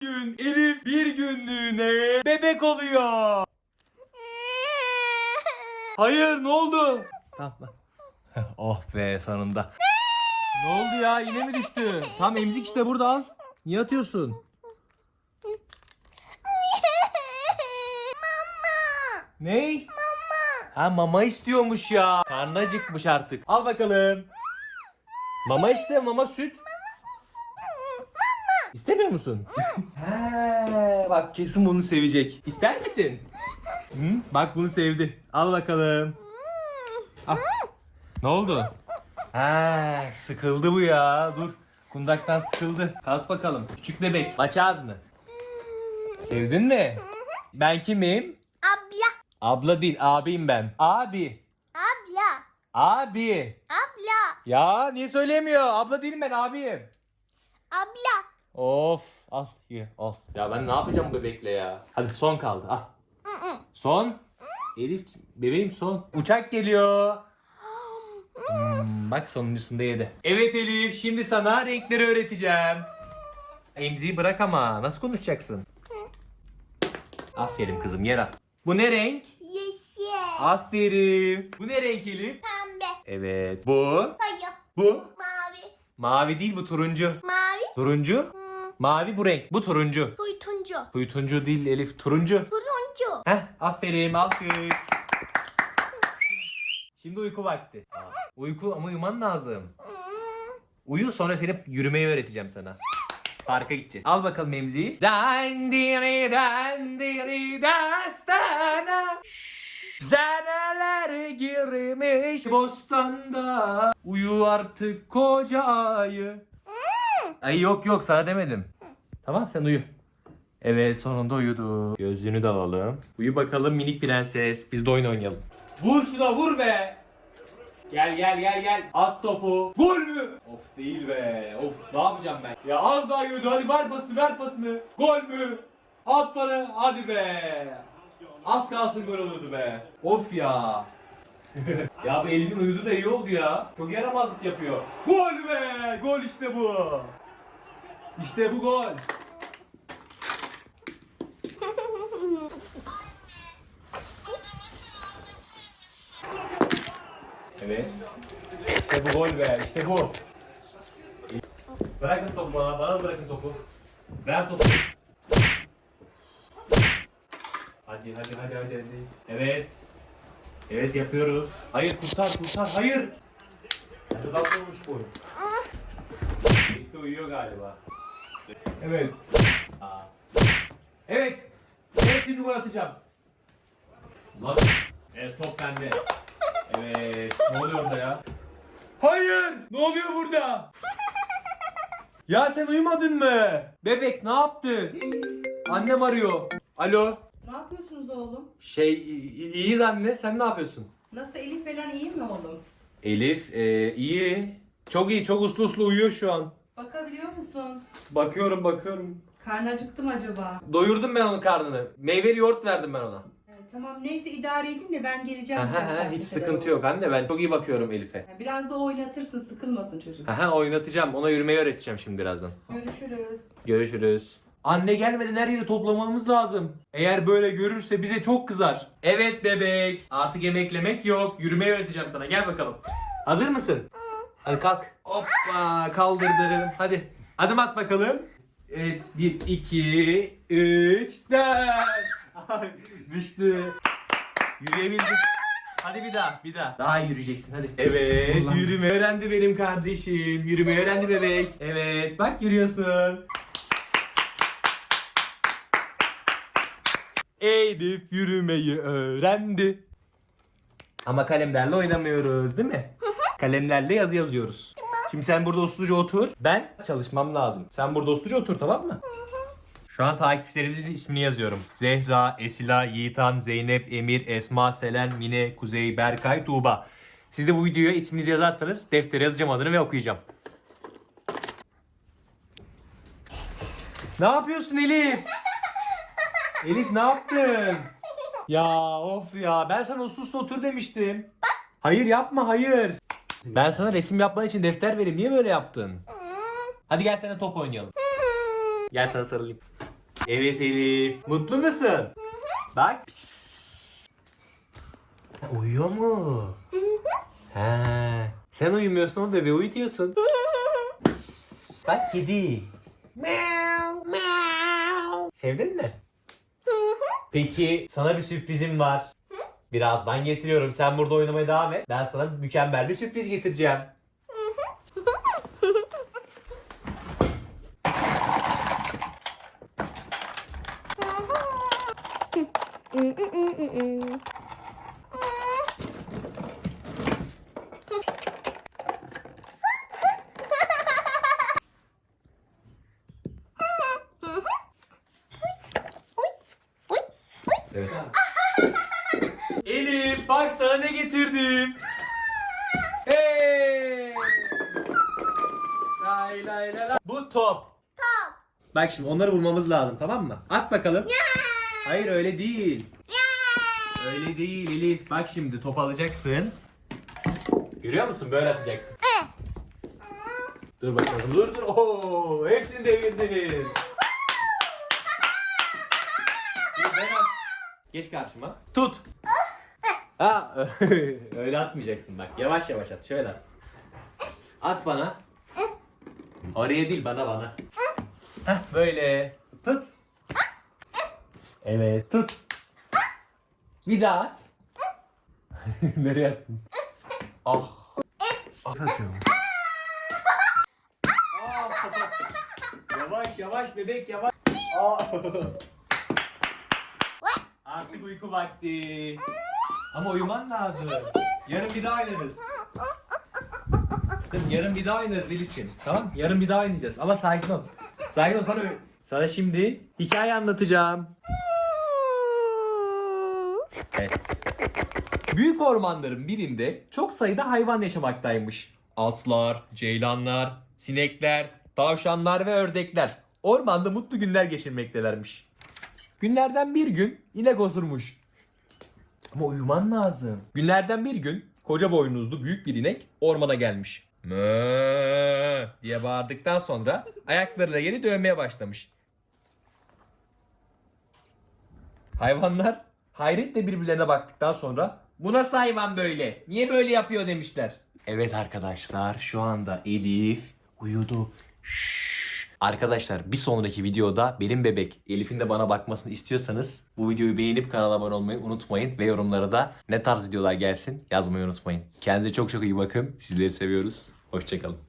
Gün Elif bir günlüğüne bebek oluyor. Hayır ne oldu? Tamam. oh be sonunda. ne oldu ya yine mi düştü? Tam emzik işte burada al. Niye atıyorsun? Ney? Mama. Ha mama istiyormuş ya. Karnı acıkmış artık. Al bakalım. Mama işte mama süt. İstemiyor musun? He, bak kesin bunu sevecek. İster misin? Hı? Bak bunu sevdi. Al bakalım. Al. Ne oldu? Ha, sıkıldı bu ya. Dur. Kundaktan sıkıldı. Kalk bakalım. Küçük bebek. Aç ağzını. Sevdin mi? Ben kimim? Abla. Abla değil, abiyim ben. Abi. Abla. Abi. Abla. Ya niye söylemiyor? Abla değilim ben, abiyim. Abla. Of, al ye, al. Ya ben ne yapacağım bu bebekle ya? Hadi son kaldı, al. Son. Elif, bebeğim son. Uçak geliyor. Hmm, bak sonuncusunda yedi. Evet Elif, şimdi sana renkleri öğreteceğim. Emziği bırak ama nasıl konuşacaksın? Aferin kızım, yer at. Bu ne renk? Yeşil. Aferin. Bu ne renk Elif? Pembe. Evet. Bu? Sayı. Bu? Mavi. Mavi değil bu turuncu. Mavi. Turuncu? Mavi bu renk. Bu turuncu. Tuytuncu. Tuytuncu değil Elif. Turuncu. Turuncu. Heh aferin alkış. Şimdi uyku vakti. Uyku ama uyuman lazım. Hmm. Uyu sonra seni yürümeyi öğreteceğim sana. Parka gideceğiz. Al bakalım emziği. Dandiri dandiri dastana. Zeneler girmiş bostanda. Uyu artık koca ayı. Ay yok yok sana demedim. Tamam sen uyu. Evet sonunda uyudu. Gözlüğünü de alalım. Uyu bakalım minik prenses. Biz de oyun oynayalım. Vur şuna vur be. Gel gel gel gel. At topu. Gol mü? Of değil be. Of ne yapacağım ben? Ya az daha yiyordu. Hadi ver pasını ver pasını. Gol mü? At bana. Hadi be. Az kalsın gol olurdu be. Of ya. Ya bu Elif'in uyudu da iyi oldu ya. Çok yaramazlık yapıyor. Gol be. Gol işte bu. İşte bu gol. Evet. İşte bu gol be, işte bu. Bırakın topu bana, bana bırakın topu. Ver topu. Hadi hadi hadi hadi hadi. Evet. Evet yapıyoruz. Hayır kurtar kurtar hayır. Olmuş bu. İşte uyuyor galiba. Evet. Aa. Evet. Evet şimdi gol atacağım. Ulan. Evet top bende. Evet. Ne oluyor orada ya? Hayır! Ne oluyor burada? Ya sen uyumadın mı? Bebek ne yaptın? Annem arıyor. Alo. Oğlum? Şey iyiyiz anne. Sen ne yapıyorsun? Nasıl Elif falan iyi mi oğlum? Elif e, iyi. Çok iyi. Çok uslu uslu uyuyor şu an. Bakabiliyor musun? Bakıyorum bakıyorum. Karnı acıktı mı acaba? Doyurdum ben onun karnını. Meyveli yoğurt verdim ben ona. Tamam neyse idare edin de ben geleceğim. Birkaç aha, saate hiç kadar sıkıntı oğlum. yok anne. Ben çok iyi bakıyorum Elif'e. Yani Biraz da oynatırsın sıkılmasın çocuk. Aha oynatacağım. Ona yürümeyi öğreteceğim şimdi birazdan. Görüşürüz. Görüşürüz. Anne gelmeden her yeri toplamamız lazım. Eğer böyle görürse bize çok kızar. Evet bebek. Artık emeklemek yok. Yürümeyi öğreteceğim sana. Gel bakalım. Hazır mısın? Hadi kalk. Hoppa kaldırdım. Hadi. Adım at bakalım. Evet. 1, 2, 3, 4. Düştü. Yürüyebildin. Hadi bir daha, bir daha. Daha iyi yürüyeceksin hadi. Evet, yürüme öğrendi benim kardeşim. Yürüme öğrendi bebek. Evet, bak yürüyorsun. Elif yürümeyi öğrendi. Ama kalemlerle oynamıyoruz değil mi? Kalemlerle yazı yazıyoruz. Şimdi sen burada usluca otur. Ben çalışmam lazım. Sen burada usluca otur tamam mı? Şu an takipçilerimizin ismini yazıyorum. Zehra, Esila, Yiğitan, Zeynep, Emir, Esma, Selen, Mine, Kuzey, Berkay, Tuğba. Siz de bu videoya isminizi yazarsanız deftere yazacağım adını ve okuyacağım. Ne yapıyorsun Elif? Elif ne yaptın? Ya of ya ben sana uslu otur demiştim. Hayır yapma hayır. Ben sana resim yapman için defter vereyim. Niye böyle yaptın? Hadi gel sana top oynayalım. Gel sana sarılayım. Evet Elif. Mutlu musun? Bak. Pis, pis, pis. Uyuyor mu? He. Sen uyumuyorsun o bebeği uyutuyorsun. Pis, pis, pis. Bak kedi. Sevdin mi? Peki sana bir sürprizim var. Birazdan getiriyorum. Sen burada oynamaya devam et. Ben sana mükemmel bir sürpriz getireceğim. Evet. Elif bak sana ne getirdim. Hey! Lay lay lay lay. Bu top. Top. Bak şimdi onları vurmamız lazım tamam mı? At bakalım. Hayır öyle değil. Öyle değil Elif. Bak şimdi top alacaksın. Görüyor musun? Böyle atacaksın. Dur bakalım. Dur dur. Oo, hepsini devirdin. Dur, ben at. Geç karşıma. Tut. Ha, öyle atmayacaksın bak. Yavaş yavaş at. Şöyle at. At bana. Oraya değil bana bana. Heh, böyle. Tut. Evet tut. Bir daha at. Nereye attın? Ah. Ah, atıyorum. Ah. Yavaş yavaş bebek yavaş. Ah. Artık uyku vakti. Ama uyuman lazım. Yarın bir daha oynarız. Kızım yarın bir daha oynarız Elif'ciğim. Tamam Yarın bir daha oynayacağız. Ama sakin ol. Sakin ol sana sana şimdi hikaye anlatacağım. Evet. Büyük ormanların birinde çok sayıda hayvan yaşamaktaymış. Atlar, ceylanlar, sinekler, tavşanlar ve ördekler. Ormanda mutlu günler geçirmektelermiş. Günlerden bir gün inek osurmuş. Ama uyuman lazım. Günlerden bir gün koca boynuzlu büyük bir inek ormana gelmiş. Mö diye bağırdıktan sonra ayaklarıyla yeni dövmeye başlamış. Hayvanlar hayretle birbirlerine baktıktan sonra bu nasıl hayvan böyle? Niye böyle yapıyor demişler. Evet arkadaşlar şu anda Elif uyudu. Şşş. Arkadaşlar bir sonraki videoda benim bebek Elif'in de bana bakmasını istiyorsanız bu videoyu beğenip kanala abone olmayı unutmayın ve yorumlara da ne tarz videolar gelsin yazmayı unutmayın. Kendinize çok çok iyi bakın. Sizleri seviyoruz. Hoşçakalın.